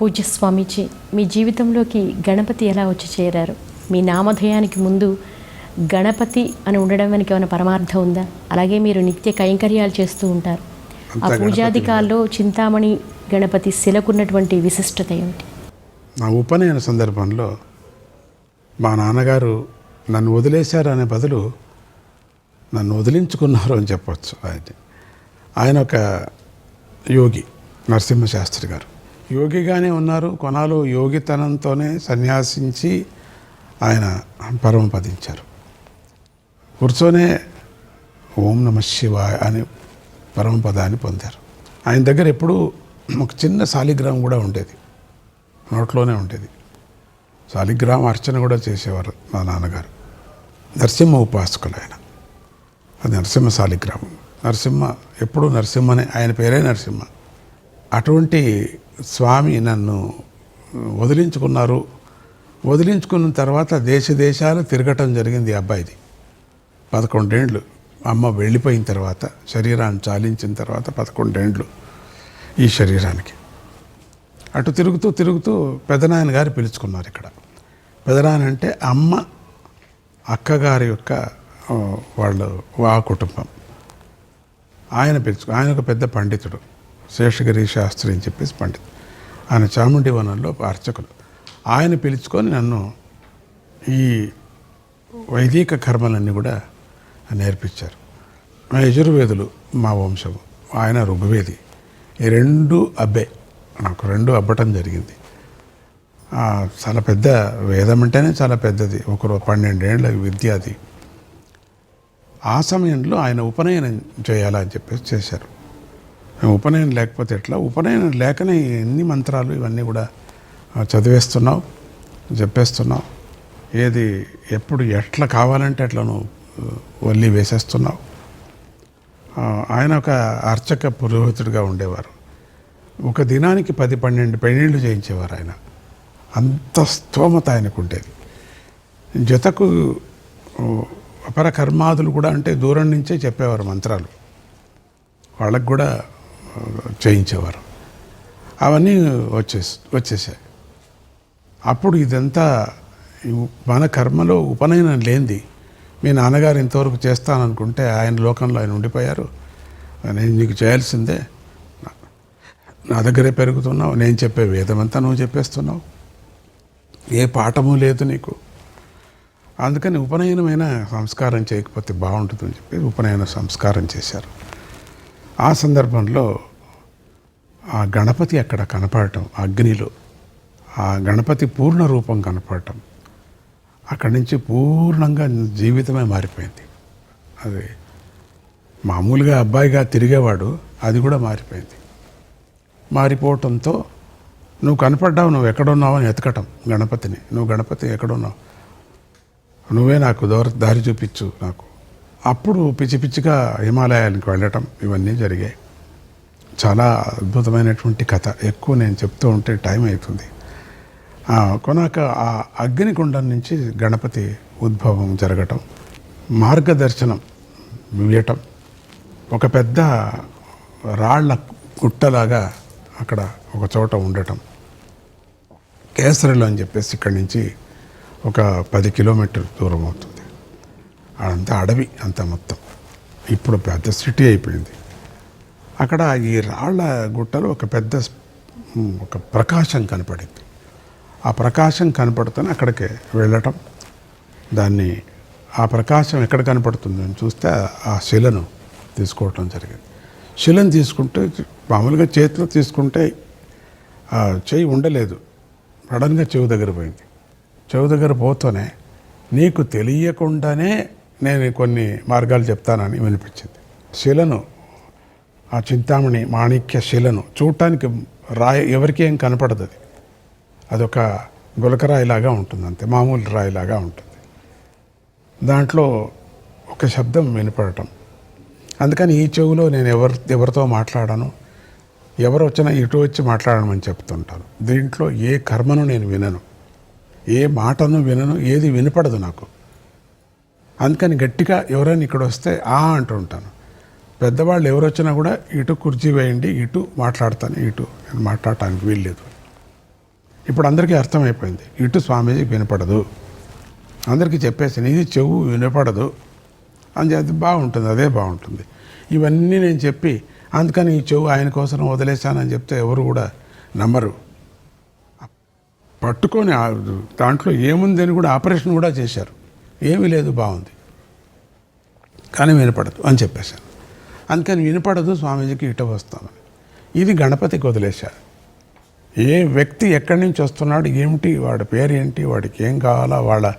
పూజ్య స్వామీజీ మీ జీవితంలోకి గణపతి ఎలా వచ్చి చేరారు? మీ నామధేయానికి ముందు గణపతి అని ఉండడం వెనక ఏమైనా పరమార్థం ఉందా? అలాగే మీరు నిత్య కైంకర్యాలు చేస్తూ ఉంటారు. ఆ పూజాధికాల్లో చింతామణి గణపతి శిలకున్నటువంటి విశిష్టత ఏమిటి? నా ఉపనయన సందర్భంలో మా నాన్నగారు నన్ను వదిలేశారు అనే బదులు నన్ను వదిలించుకున్నారు అని చెప్పొచ్చు ఆయన. ఆయన ఒక యోగి నరసింహశాస్త్రి గారు. యోగిగానే ఉన్నారు. కొనాలు యోగితనంతోనే సన్యాసించి ఆయన పరమపదించారు కూర్చొనే ఓం నమ శివాయ అని పరమపదాన్ని పొందారు. ఆయన దగ్గర ఎప్పుడూ ఒక చిన్న శాలిగ్రామం కూడా ఉండేది. నోట్లోనే ఉండేది. శాలిగ్రామ అర్చన కూడా చేసేవారు మా నాన్నగారు. నరసింహ ఉపాసకులు ఆయన. అది నరసింహ శాలిగ్రామం. నరసింహ ఎప్పుడూ నరసింహనే. ఆయన పేరే నరసింహ. అటువంటి స్వామి నన్ను వదిలించుకున్నారు. వదిలించుకున్న తర్వాత దేశ దేశాలు తిరగటం జరిగింది అబ్బాయిది. పదకొండేండ్లు. అమ్మ వెళ్ళిపోయిన తర్వాత శరీరాన్ని చాలించిన తర్వాత పదకొండేండ్లు ఈ శరీరానికి. అటు తిరుగుతూ తిరుగుతూ పెదనాయన గారు పిలుచుకున్నారు ఇక్కడ. పెదనాయన అంటే అమ్మ అక్కగారి యొక్క వాళ్ళు ఆ కుటుంబం. ఆయన పిలుచుకు ఆయన ఒక పెద్ద పండితుడు. శేషగిరి శాస్త్రి అని చెప్పేసి పండిత్. ఆయన చాముండి వనంలో అర్చకులు. ఆయన పిలుచుకొని నన్ను ఈ వైదిక కర్మలన్నీ కూడా నేర్పించారు. మా యజుర్వేదులు మా వంశము ఆయన ఋగ్వేది. ఈ రెండు అబ్బే నాకు రెండు అబ్బటం జరిగింది. చాలా పెద్ద వేదం అంటేనే చాలా పెద్దది. ఒకరు పన్నెండేళ్ళ విద్య అది ఆ సమయంలో ఆయన ఉపనయనం చేయాలని చెప్పేసి చేశారు. ఉపనయనం లేకపోతే ఎట్లా? ఉపనయనం లేకనే ఎన్ని మంత్రాలు ఇవన్నీ కూడా చదివేస్తున్నావు చెప్పేస్తున్నావు ఏది ఎప్పుడు ఎట్లా కావాలంటే అట్లా నువ్వు వల్లి వేసేస్తున్నావు. ఆయన ఒక అర్చక పురోహితుడిగా ఉండేవారు. ఒక దినానికి పది పన్నెండు పెళ్ళిళ్ళు చేయించేవారు ఆయన. అంత స్తోమత ఆయనకు ఉండేది. జతకు అపర కర్మాదులు కూడా అంటే దూరం నుంచే చెప్పేవారు మంత్రాలు. వాళ్ళకు కూడా చేయించేవారు. అవన్నీ వచ్చేసి వచ్చేసాయి. అప్పుడు ఇదంతా మన కర్మలో ఉపనయనం లేనిది. మీ నాన్నగారు ఇంతవరకు చేస్తాననుకుంటే ఆయన లోకంలో ఆయన ఉండిపోయారు. నేను నీకు చేయాల్సిందే. నా- నా దగ్గరే పెరుగుతున్నావు. నేను చెప్పే వేదమంతా నువ్వు చెప్పేస్తున్నావు. ఏ పాఠము లేదు నీకు. అందుకని ఉపనయనమైన సంస్కారం చేయకపోతే బాగుంటుందని చెప్పి ఉపనయన సంస్కారం చేశారు. ఆ సందర్భంలో ఆ గణపతి అక్కడ కనపడటం అగ్నిలో ఆ గణపతి పూర్ణ రూపం కనపడటం అక్కడి నుంచి పూర్ణంగా జీవితమే మారిపోయింది. అది మామూలుగా అబ్బాయిగా తిరిగేవాడు అది కూడా మారిపోయింది. మారిపోవటంతో నువ్వు కనపడ్డావు నువ్వు ఎక్కడున్నావు అని ఎతకటం గణపతిని. నువ్వు గణపతి ఎక్కడున్నావు? నువ్వే నాకు దారి చూపించు నాకు. అప్పుడు పిచ్చి పిచ్చిగా హిమాలయాలకు వెళ్ళటం ఇవన్నీ జరిగాయి. చాలా అద్భుతమైనటువంటి కథ. ఎక్కువ నేను చెప్తూ ఉంటే టైం అవుతుంది కొనాక ఆ అగ్నికొండం నుంచి గణపతి ఉద్భవం జరగటం మార్గదర్శనం ఇవ్వటం ఒక పెద్ద రాళ్ళ గుట్టలాగా అక్కడ ఒక చోట ఉండటం. కేసరిలో అని చెప్పేసి ఇక్కడి నుంచి ఒక పది కిలోమీటర్ దూరం అవుతుంది. అదంతా అడవి అంతా మొత్తం. ఇప్పుడు పెద్ద సిటీ అయిపోయింది. అక్కడ ఈ రాళ్ళ గుట్టలో ఒక పెద్ద ఒక ప్రకాశం కనపడింది. ఆ ప్రకాశం కనపడుతూనే అక్కడికి వెళ్ళటం దాన్ని ఆ ప్రకాశం ఎక్కడ కనపడుతుంది అని చూస్తే ఆ శిలను తీసుకోవటం జరిగింది. శిలను తీసుకుంటే మామూలుగా చేతిలో తీసుకుంటే ఆ చెయ్యి ఉండలేదు. సడన్గా చెవు దగ్గర పోయింది. చెవు దగ్గర పోతూనే నీకు తెలియకుండానే నేను కొన్ని మార్గాలు చెప్తానని వినిపించింది. శిలను ఆ చింతామణి మాణిక్య శిలను చూడటానికి రాయి ఎవరికి ఏం కనపడదు అది. అదొక గులకరాయిలాగా ఉంటుంది అంతే మామూలు రాయిలాగా ఉంటుంది. దాంట్లో ఒక శబ్దం వినపడటం. అందుకని ఈ చెవులో నేను ఎవరి ఎవరితో మాట్లాడాను ఎవరు వచ్చినా ఇటు వచ్చి మాట్లాడమని చెప్తుంటాను. దీంట్లో ఏ కర్మను నేను వినను ఏ మాటను వినను ఏది వినపడదు నాకు. అందుకని గట్టిగా ఎవరైనా ఇక్కడ వస్తే ఆ అంటూ ఉంటాను. పెద్దవాళ్ళు ఎవరు వచ్చినా కూడా ఇటు కుర్చీ వేయండి ఇటు మాట్లాడతాను ఇటు. నేను మాట్లాడటానికి వీల్లేదు. ఇప్పుడు అందరికీ అర్థమైపోయింది. ఇటు స్వామీజీకి వినపడదు. అందరికీ చెప్పేసి ఇది చెవు వినపడదు. అని చెప్పి బాగుంటుంది అదే బాగుంటుంది. ఇవన్నీ నేను చెప్పి అందుకని ఈ చెవు ఆయన కోసం వదిలేశానని చెప్తే ఎవరు కూడా నమ్మరు. పట్టుకొని ఆ దాంట్లో ఏముందని కూడా ఆపరేషన్ కూడా చేశారు. ఏమీ లేదు బాగుంది. కానీ వినపడదు అని చెప్పేశాను. అందుకని వినపడదు స్వామీజీకి ఇట వస్తామని ఇది గణపతికి వదిలేశారు. ఏ వ్యక్తి ఎక్కడి నుంచి వస్తున్నాడు ఏమిటి వాడి పేరు ఏంటి వాడికి ఏం కావాలా వాళ్ళ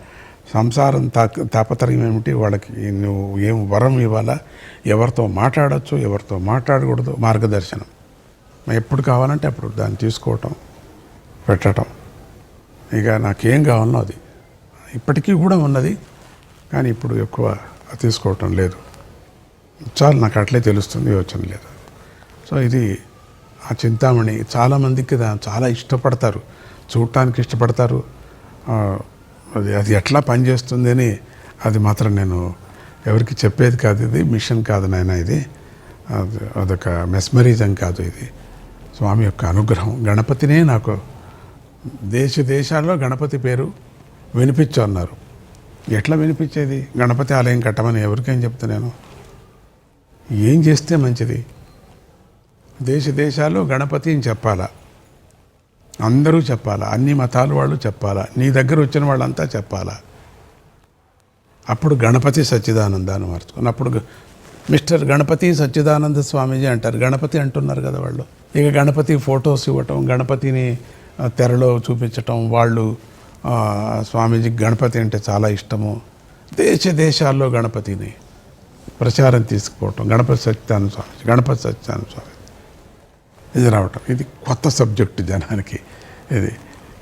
సంసారం తా తాపత్రయం ఏమిటి వాళ్ళకి నువ్వు ఏం వరం ఇవ్వాలా ఎవరితో మాట్లాడచ్చు ఎవరితో మాట్లాడకూడదు మార్గదర్శనం. ఎప్పుడు కావాలంటే అప్పుడు దాన్ని తీసుకోవటం పెట్టడం ఇక నాకేం కావాలనో అది. ఇప్పటికీ కూడా ఉన్నది కానీ ఇప్పుడు ఎక్కువ తీసుకోవటం లేదు. చాలు నాకు అట్లే తెలుస్తుంది యోచన లేదు. సో ఇది ఆ చింతామణి చాలామందికి దా- చాలా ఇష్టపడతారు. చూడటానికి ఇష్టపడతారు. అది అది ఎట్లా పనిచేస్తుంది అని అది మాత్రం నేను ఎవరికి చెప్పేది కాదు ఇది మిషన్ కాదు నాయన ఇది. అదొక మెస్మరిజం కాదు ఇది. స్వామి యొక్క అనుగ్రహం. గణపతినే నాకు దేశ దేశాల్లో గణపతి పేరు. వినిపించు అన్నారు. ఎట్లా వినిపించేది? గణపతి ఆలయం కట్టమని ఎవరికేం చెప్తా నేను? ఏం చేస్తే మంచిది? దేశ దేశాలు గణపతి అని చెప్పాలా? అందరూ చెప్పాలా? అన్ని మతాల వాళ్ళు చెప్పాలా? నీ దగ్గర వచ్చిన వాళ్ళంతా చెప్పాలా? అప్పుడు గణపతి సచ్చిదానందాన్ని మార్చుకుని అప్పుడు మిస్టర్ గణపతి సచ్చిదానంద స్వామీజీ అంటారు. గణపతి అంటున్నారు కదా వాళ్ళు. ఇక గణపతి ఫొటోస్ ఇవ్వటం గణపతిని తెరలో చూపించటం వాళ్ళు స్వామీజీకి గణపతి అంటే చాలా ఇష్టము. దేశ దేశాల్లో గణపతిని ప్రచారం తీసుకుపోవటం గణపతి సత్యానంద స్వామి గణపతి సత్యానంద స్వామి ఇది రావటం. ఇది కొత్త సబ్జెక్టు జనానికి. ఇది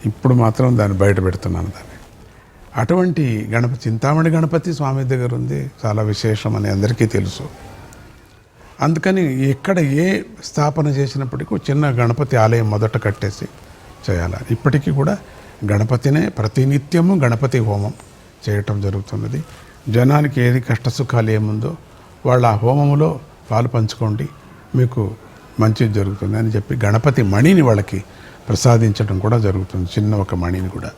ఇప్పుడు మాత్రం దాన్ని బయట పెడుతున్నాను దాన్ని. అటువంటి గణపతి చింతామణి గణపతి స్వామి దగ్గర ఉంది. చాలా విశేషం అని అందరికీ తెలుసు. అందుకని ఎక్కడ ఏ స్థాపన చేసినప్పటికీ చిన్న గణపతి ఆలయం మొదట కట్టేసి చేయాలి. ఇప్పటికీ కూడా గణపతినే ప్రతినిత్యము గణపతి హోమం చేయటం జరుగుతున్నది. జనానికి ఏది కష్ట సుఖాలు ఏముందో వాళ్ళ ఆ హోమములో పాలు పంచుకోండి. మీకు మంచి జరుగుతుంది అని చెప్పి గణపతి మణిని వాళ్ళకి ప్రసాదించడం కూడా జరుగుతుంది. చిన్న ఒక మణిని కూడా.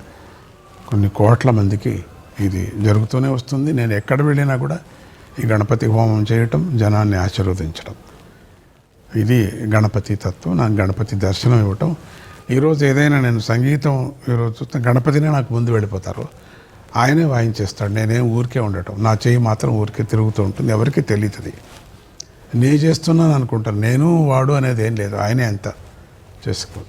కొన్ని కోట్ల మందికి ఇది జరుగుతూనే వస్తుంది. నేను ఎక్కడ వెళ్ళినా కూడా ఈ గణపతి హోమం చేయటం జనాన్ని ఆశీర్వదించడం ఇది గణపతి తత్వం. నాకు గణపతి దర్శనం ఇవ్వటం ఈరోజు ఏదైనా నేను సంగీతం ఈరోజు చూస్తే గణపతినే నాకు ముందు వెళ్ళిపోతారు. ఆయనే వాయించేస్తాడు. నేనేం ఊరికే ఉండటం. నా చేయి మాత్రం ఊరికే తిరుగుతూ ఉంటుంది. ఎవరికి తెలియదు నే చేస్తున్నాను అనుకుంటాను నేను వాడు అనేది ఏం లేదు. ఆయనే అంత చేసుకో.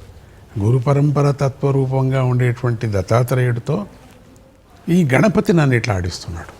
గురు పరంపర తత్వరూపంగా ఉండేటువంటి దత్తాత్రేయుడితో ఈ గణపతి నన్ను ఇట్లా ఆడిస్తున్నాడు.